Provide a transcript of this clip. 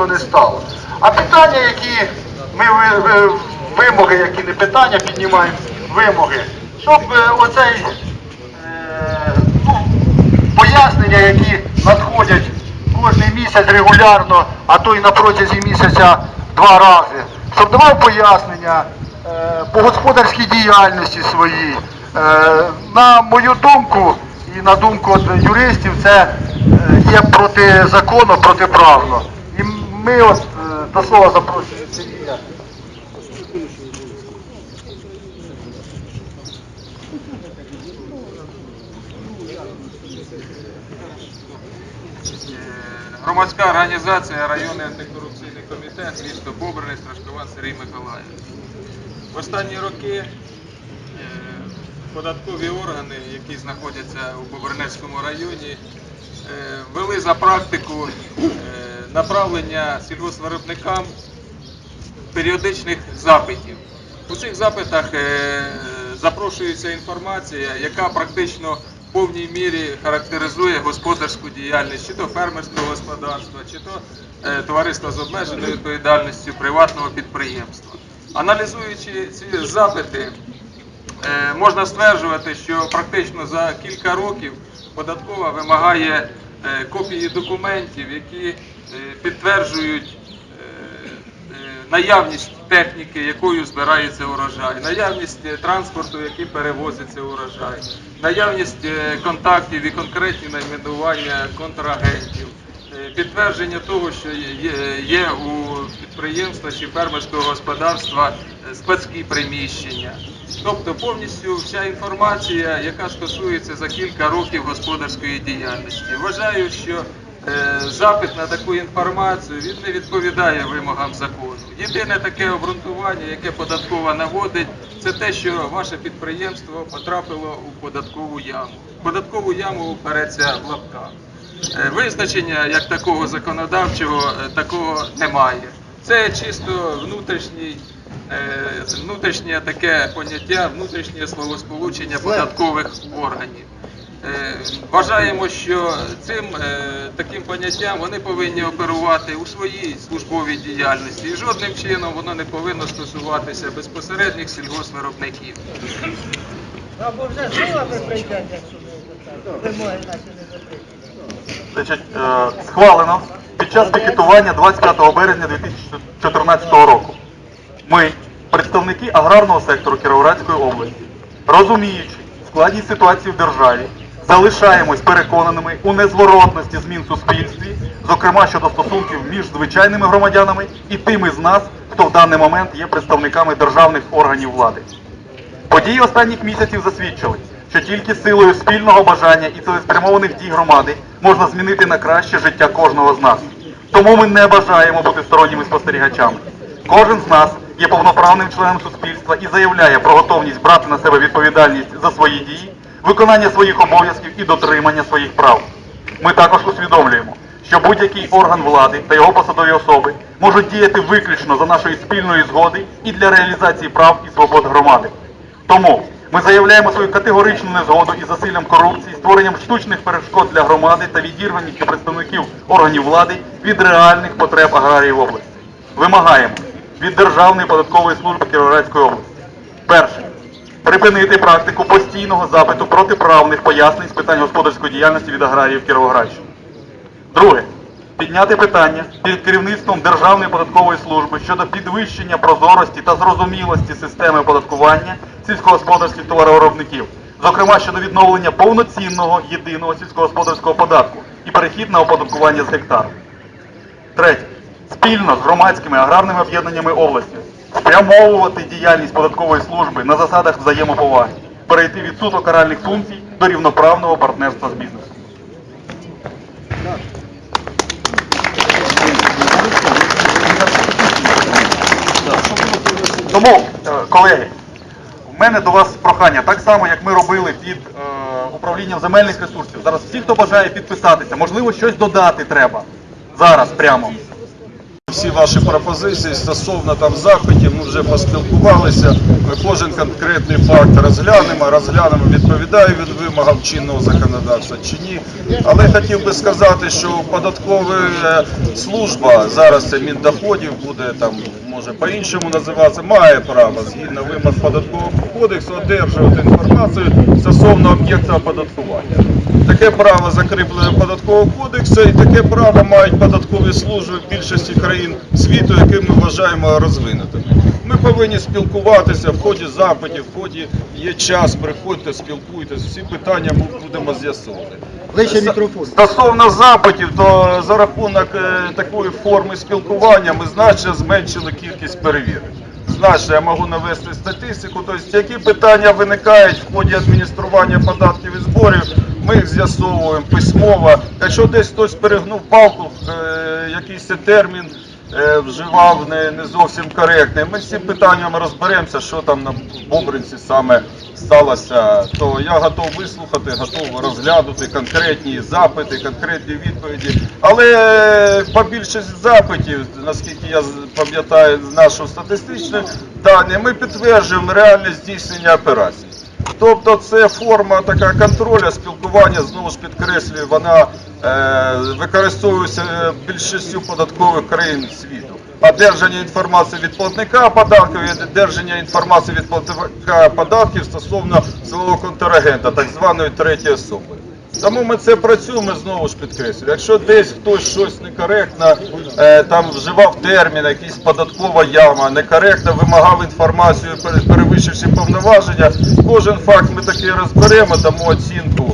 воно не стало. А питання, які ми ви- ви- вимоги, які не питання, піднімаємо вимоги, щоб е, оцей е, ну, пояснення, які надходять кожен місяць регулярно, а то й на протязі місяця два рази, щоб давав пояснення е, по господарській діяльності своїй. На мою думку і на думку юристів, це є протизаконно, протиправно. Ми от е, до слова запрошуємо Сергія. Громадська організація районний антикорупційний комітет, місто Бобрини, Страшкован Сергій Миколаївич. В останні роки е, податкові органи, які знаходяться у Бобринецькому районі, е, вели за практику е, направлення сільгоспвиробникам періодичних запитів. У цих запитах е, запрошується інформація, яка практично в повній мірі характеризує господарську діяльність, чи то фермерського господарства, чи то е, товариства з обмеженою відповідальністю приватного підприємства. Аналізуючи ці запити, Е, можна стверджувати, що практично за кілька років податкова вимагає копії документів, які підтверджують е, е, наявність техніки, якою збирається урожай, наявність е, транспорту, який перевозиться урожай, наявність е, контактів і конкретні найменування контрагентів. Е, Підтвердження того, що є, у підприємства чи фермерського господарства е, складські приміщення. Тобто повністю вся інформація, яка стосується за кілька років господарської діяльності. Вважаю, що е, запит на таку інформацію він не відповідає вимогам закону. Єдине таке обґрунтування, яке податкова наводить, це те, що ваше підприємство потрапило у податкову яму. Податкову яму береться в лапках. Е, Визначення як такого законодавчого е, такого немає. Це чисто внутрішній, е, внутрішнє таке поняття, внутрішнє словосполучення податкових органів. Е, Вважаємо, що цим е, таким поняттям вони повинні оперувати у своїй службовій діяльності, і жодним чином воно не повинно стосуватися безпосередніх сільгоспвиробників. Або вже силами прийдете, якщо ви вимоги наші не. Значить, е, схвалено під час пікетування 25 березня 2014 року. Ми, представники аграрного сектору Кіровоградської області, розуміючи складність ситуації в державі, залишаємось переконаними у незворотності змін в суспільстві, зокрема щодо стосунків між звичайними громадянами і тими з нас, хто в даний момент є представниками державних органів влади. Події останніх місяців засвідчили, що тільки силою спільного бажання і цілеспрямованих дій громади можна змінити на краще життя кожного з нас. Тому ми не бажаємо бути сторонніми спостерігачами. Кожен з нас є повноправним членом суспільства і заявляє про готовність брати на себе відповідальність за свої дії, виконання своїх обов'язків і дотримання своїх прав. Ми також усвідомлюємо, що будь-який орган влади та його посадові особи можуть діяти виключно за нашої спільної згоди і для реалізації прав і свобод громади. Тому ми заявляємо свою категоричну незгоду із засиллям корупції, створенням штучних перешкод для громади та відірваністю представників органів влади від реальних потреб аграріїв області. Вимагаємо від Державної податкової служби Кіровоградської області. Перше. Припинити практику постійного запиту протиправних пояснень з питань господарської діяльності від аграріїв Кіровоградщини. Друге. Підняти питання перед керівництвом Державної податкової служби щодо підвищення прозорості та зрозумілості системи оподаткування сільськогосподарських товаровиробників, зокрема щодо відновлення повноцінного єдиного сільськогосподарського податку і перехід на оподаткування з гектару. Третє. Спільно з громадськими аграрними об'єднаннями області спрямовувати діяльність податкової служби на засадах взаємоповаги, перейти від суто каральних функцій до рівноправного партнерства з бізнесом. Тому, е, колеги, у мене до вас прохання, так само, як ми робили під е, управлінням земельних ресурсів. Зараз всі, хто бажає підписатися, можливо, щось додати треба. Зараз прямо. Всі ваші пропозиції стосовно там запитів, ми вже поспілкувалися. Ми кожен конкретний факт розглянемо, розглянемо, відповідає він вимогам чинного законодавства чи ні. Але хотів би сказати, що податкова е, служба зараз це Міндоходів буде там, може по-іншому називатися, має право згідно вимог податкового кодексу одержувати інформацію стосовно об'єкта оподаткування. Таке право закріплене податкового кодексу і таке право мають податкові служби в більшості країн світу, які ми вважаємо розвинутими. Ми повинні спілкуватися в ході запитів, в ході є час, приходьте, спілкуйтесь, всі питання ми будемо з'ясовувати. Ближче мікрофон. Стосовно запитів, то за рахунок е, такої форми спілкування ми значно зменшили кількість перевірок. Значно, я можу навести статистику, тобто які питання виникають в ході адміністрування податків і зборів, ми їх з'ясовуємо письмово. Якщо десь хтось перегнув палку, е, якийсь термін е, вживав не, не зовсім коректний, ми з цим питанням розберемося, що там на Бобринці саме сталося, то я готов вислухати, готов розглянути конкретні запити, конкретні відповіді. Але е, по більшості запитів, наскільки я пам'ятаю з нашого статистичного дані, ми підтверджуємо реальність здійснення операцій. Тобто це форма така контролю, спілкування, знову ж підкреслюю, вона е, використовується е, більшістю податкових країн світу. Одержання інформації від платника податків одержання інформації від платника податків стосовно свого контрагента, так званої третьої особи. Тому ми це працюємо знову ж підкреслюю. Якщо десь хтось щось некоректно е, там вживав термін, якийсь податкова яма, некоректно вимагав інформацію, перевищивши повноваження, кожен факт ми таки розберемо, дамо оцінку